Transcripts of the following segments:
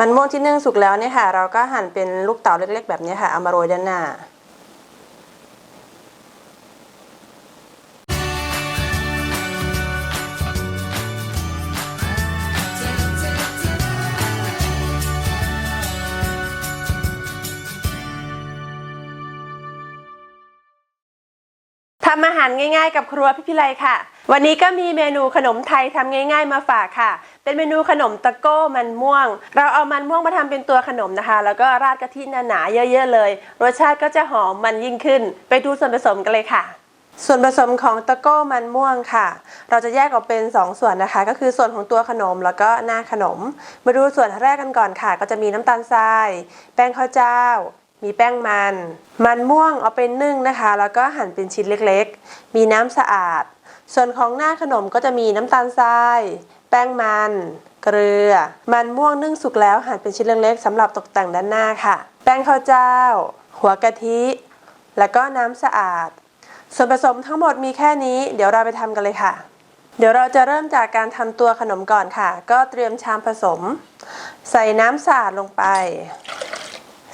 มันม่วงที่นึ่งสุกแล้วเนี่ยค่ะ เราก็หั่นเป็นลูกเต๋าเล็ก ๆ แบบนี้ค่ะเอามาโรยด้านหน้าทำอาหารง่ายๆกับครัวพี่พิไลค่ะ วันนี้ก็มีเมนูขนมไทยทำง่าย ๆ มาฝากค่ะเป็นเมนูขนมตะโก้มันม่วง เราเอามันม่วงมาทำเป็นตัวขนมนะคะ แล้วก็ราดกะทิหนาๆเยอะ ๆ เลย รสชาติก็จะหอมมันยิ่งขึ้น ไปดูส่วนผสมกันเลยค่ะส่วนผสมของตะโก้มันม่วงค่ะ เราจะแยกออกเป็น 2 ส่วนนะคะ ก็คือส่วนของตัวขนมแล้วก็หน้าขนม มาดูส่วนแรกกันก่อนค่ะ ก็จะมีน้ำตาลทราย แป้งข้าวเจ้า มีแป้งมัน มันม่วงเอาไปนึ่งนะคะ แล้วก็หั่นเป็นชิ้นเล็กๆ มีน้ำสะอาด ส่วนของหน้าขนมก็จะมีน้ำตาลทราย แป้งมัน เกลือ มันม่วงนึ่งสุกแล้วหั่นเป็นชิ้นเล็กๆสำหรับตกแต่งด้านหน้าค่ะ แป้งข้าวเจ้า หัวกะทิ แล้วก็น้ำสะอาด ส่วนผสมทั้งหมดมีแค่นี้ เดี๋ยวเราไปทำกันเลยค่ะ เดี๋ยวเราจะเริ่มจากการทำตัวขนมก่อนค่ะ ก็เตรียมชามผสม ใส่น้ำสะอาดลงไป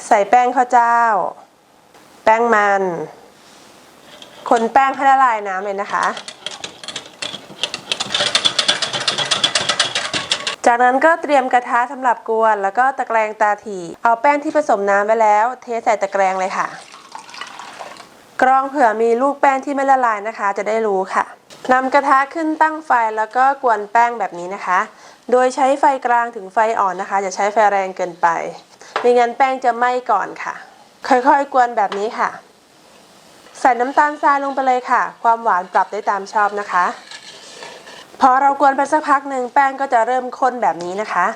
ใส่แป้งข้าวเจ้า แป้งมัน คนแป้งให้ละลายน้ำเลยนะคะ จากนั้นก็เตรียมกระทะสำหรับกวน แล้วก็ตะแกรงตาถี่ เอาแป้งที่ผสมน้ำไว้แล้ว เทใส่ตะแกรงเลยค่ะ กรองเผื่อมีลูกแป้งที่ไม่ละลายนะคะ จะได้รู้ค่ะนำกระทะขึ้นตั้งไฟแล้วก็กวนแป้งแบบนี้นะคะ โดยใช้ไฟกลางถึงไฟอ่อนนะคะอย่าใช้ไฟแรงเกินไปไม่งั้นแป้งจะไหม้ก่อนค่ะ ค่อยๆ กวนแบบนี้ค่ะ ใส่น้ำตาลทรายลงไปเลยค่ะ ความหวานปรับได้ตามชอบนะคะ อเรากวนไปสักพักหนึ่งแป้งก็จะเริ่มข้นแบบนี้นะคะ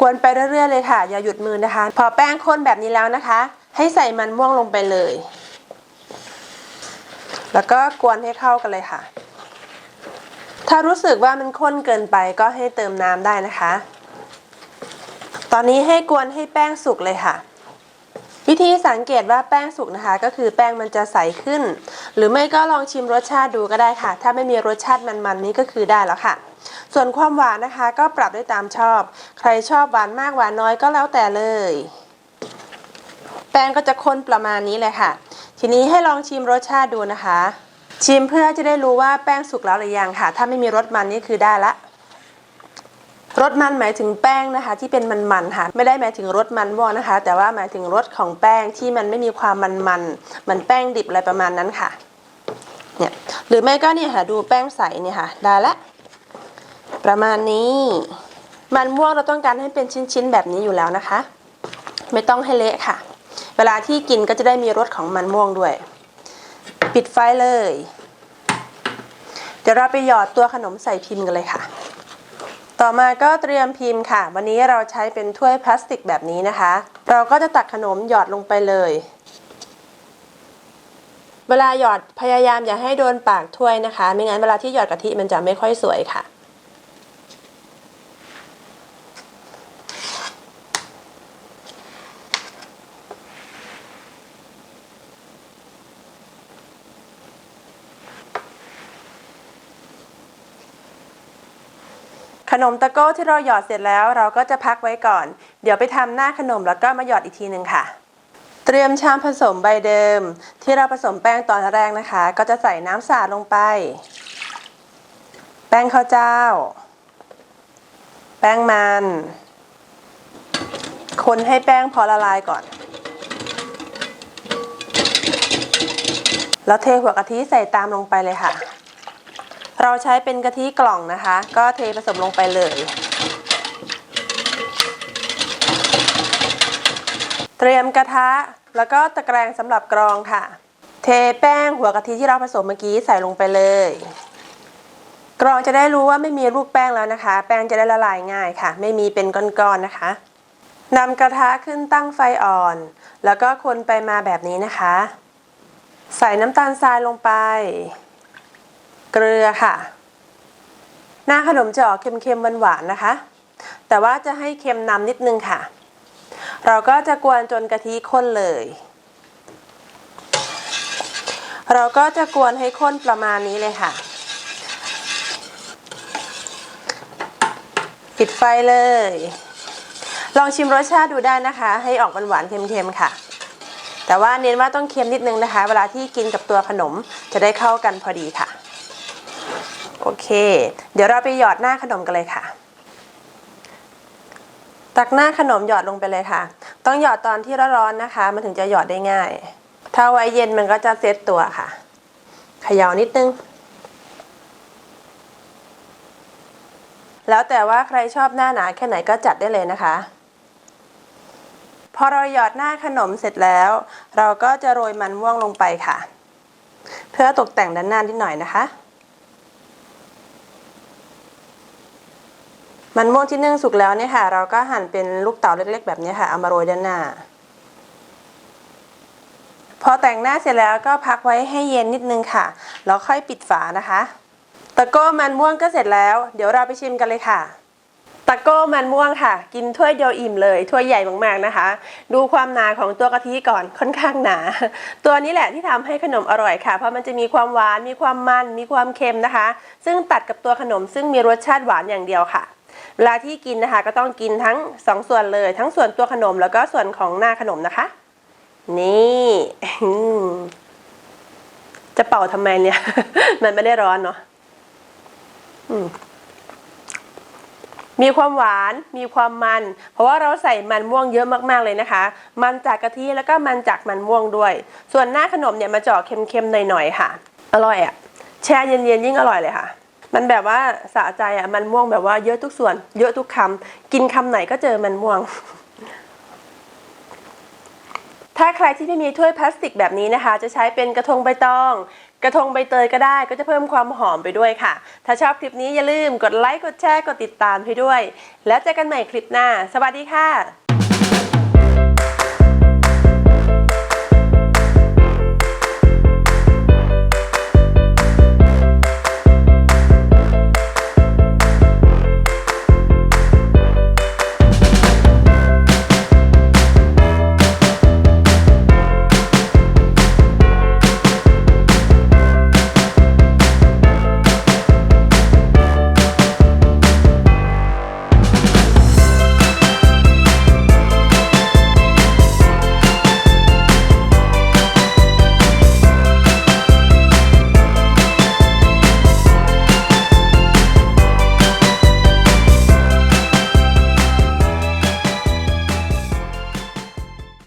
กวนไปเรื่อยๆเลยค่ะ อย่าหยุดมือนะคะ พอแป้งข้นแบบนี้แล้วนะคะ ให้ใส่มันม่วงลงไปเลย แล้วก็กวนให้เข้ากันเลยค่ะ ถ้ารู้สึกว่ามันข้นเกินไปก็ให้เติมน้ำได้นะคะ ตอนนี้ให้กวนให้แป้งสุกเลยค่ะ วิธีสังเกตว่าแป้งสุกนะคะ ก็คือแป้งมันจะใสขึ้น หรือไม่ก็ลองชิมรสชาติดูก็ได้ค่ะ ถ้าไม่มีรสชาติมันๆนี้ก็คือได้แล้วค่ะ ส่วนความหวานนะคะก็ปรับได้ตามชอบ ใครชอบหวานมากหวานน้อยก็แล้วแต่เลย แป้งก็จะข้นประมาณนี้เลยค่ะ ทีนี้ให้ลองชิมรสชาติดูนะคะ ชิมเพื่อจะได้รู้ว่าแป้งสุกแล้วหรือยังค่ะ ถ้าไม่มีรสมันนี่คือได้ละ รสมันหมายถึงแป้งนะคะ ที่เป็นมันๆค่ะ ไม่ได้หมายถึงรสมันม่วงนะคะ แต่ว่าหมายถึงรสของแป้งที่มันไม่มีความมันๆเหมือนแป้งดิบอะไรประมาณนั้นค่ะ เนี่ยหรือไม่ก็เนี่ยค่ะดูแป้งใสเนี่ยค่ะ ได้ละ ประมาณนี้ มันม่วงเราต้องการให้เป็นชิ้นๆแบบนี้อยู่แล้วนะคะ ไม่ต้องให้เละค่ะ เวลาที่กินก็จะได้มีรสของมันม่วงด้วย ปิดไฟเลย เดี๋ยวเราไปหยอดตัวขนมใส่พิมพ์กันเลยค่ะ ต่อมาก็เตรียมพิมพ์ค่ะ วันนี้เราใช้เป็นถ้วยพลาสติกแบบนี้นะคะ เราก็จะตักขนมหยอดลงไปเลย เวลาหยอดพยายามอย่าให้โดนปากถ้วยนะคะ ไม่งั้นเวลาที่หยอดกะทิมันจะไม่ค่อยสวยค่ะ ขนมตะโก้ที่เราหยอดเสร็จแล้วเราก็จะพักไว้ก่อน เดี๋ยวไปทำหน้าขนมแล้วก็มาหยอดอีกทีหนึ่งค่ะ เตรียมชามผสมใบเดิม ที่เราผสมแป้งตอนแรกนะคะ ก็จะใส่น้ำสะอาดลงไป แป้งข้าวเจ้า แป้งมัน คนให้แป้งพอละลายก่อน แล้วเทหัวกะทิใส่ตามลงไปเลยค่ะ เราใช้เป็นกะทิกล่องนะคะ ก็เทผสมลงไปเลย เตรียมกระทะแล้วก็ตะแกรงสำหรับกรองค่ะ เทแป้งหัวกะทิที่เราผสมเมื่อกี้ใส่ลงไปเลย กรองจะได้รู้ว่าไม่มีลูกแป้งแล้วนะคะ แป้งจะได้ละลายง่ายค่ะ ไม่มีเป็นก้อนๆนะคะนำกระทะขึ้นตั้งไฟอ่อน แล้วก็คนไปมาแบบนี้นะคะ ใส่น้ำตาลทรายลงไป เกลือค่ะ หน้าขนมจะออกเค็มๆหวานๆนะคะ แต่ว่าจะให้เค็มนำนิดนึงค่ะ เราก็จะกวนจนกะทิข้นเลย เราก็จะกวนให้ข้นประมาณนี้เลยค่ะ ปิดไฟเลย ลองชิมรสชาติดูได้นะคะ ให้ออกหวานๆเค็มๆค่ะแต่ว่าเน้นว่าต้องเค็มนิดนึงนะคะ เวลาที่กินกับตัวขนมจะได้เข้ากันพอดีค่ะ โอเค เดี๋ยวเราไปหยอดหน้าขนมกันเลยค่ะ ตักหน้าขนมหยอดลงไปเลยค่ะ ต้องหยอดตอนที่ร้อนๆนะคะ มันถึงจะหยอดได้ง่าย ถ้าไว้เย็นมันก็จะเซตตัวค่ะเขย่านิดนึง แล้วแต่ว่าใครชอบหน้าหนาแค่ไหนก็จัดได้เลยนะคะ พอเราหยอดหน้าขนมเสร็จแล้ว เราก็จะโรยมันม่วงลงไปค่ะ เพื่อตกแต่งด้านหน้านิดหน่อยนะคะ มันม่วงที่นึ่งสุกแล้วเนี่ยค่ะ เราก็หั่นเป็นลูกเต๋าเล็ก ๆ แบบนี้ค่ะเอามาโรยด้านหน้า พอแต่งหน้าเสร็จแล้วก็พักไว้ให้เย็นนิดนึงค่ะแล้วค่อยปิดฝานะคะ ตะโก้มันม่วงก็เสร็จแล้ว เดี๋ยวเราไปชิมกันเลยค่ะตะโก้มันม่วงค่ะ กินถ้วยเดียวอิ่มเลยถ้วยใหญ่มากๆนะคะ ดูความหนาของตัวกะทิก่อนค่อนข้างหนา ตัวนี้แหละที่ทำให้ขนมอร่อยค่ะ เพราะมันจะมีความหวานมีความมันมีความเค็มนะคะ ซึ่งตัดกับตัวขนมซึ่งมีรสชาติหวานอย่างเดียวค่ะ เวลาที่กินนะคะ ก็ต้องกินทั้งสองส่วนเลย ทั้งส่วนตัวขนมแล้วก็ส่วนของหน้าขนมนะคะ นี่จะเป่าทำไมเนี่ย มันไม่ได้ร้อนเนาะมมีความหวาน มีความมัน เพราะว่าเราใส่มันม่วงเยอะมากๆเลยนะคะ มันจากกะทิแล้วก็มันจากมันม่วงด้วย ส่วนหน้าขนมเนี่ยมาเจาะเค็มๆหน่อยๆค่ะ อร่อยอะ่ะ แช่เย็นๆยิ่งอร่อยเลยค่ะ มันแบบว่าสะใจอะ่ะมันม่วงแบบว่าเยอะทุกส่วน เยอะทุกคำกินคำไหนก็เจอมันม่วง ถ้าใครที่ไม่มีถ้วยพลาสติกแบบนี้นะคะ จะใช้เป็นกระทงใบตอง กระทงใบเตยก็ได้ ก็จะเพิ่มความหอมไปด้วยค่ะ ถ้าชอบคลิปนี้อย่าลืมกดไลค์กดแชร์กดติดตามให้ด้วย แล้วเจอกันใหม่คลิปหน้า สวัสดีค่ะ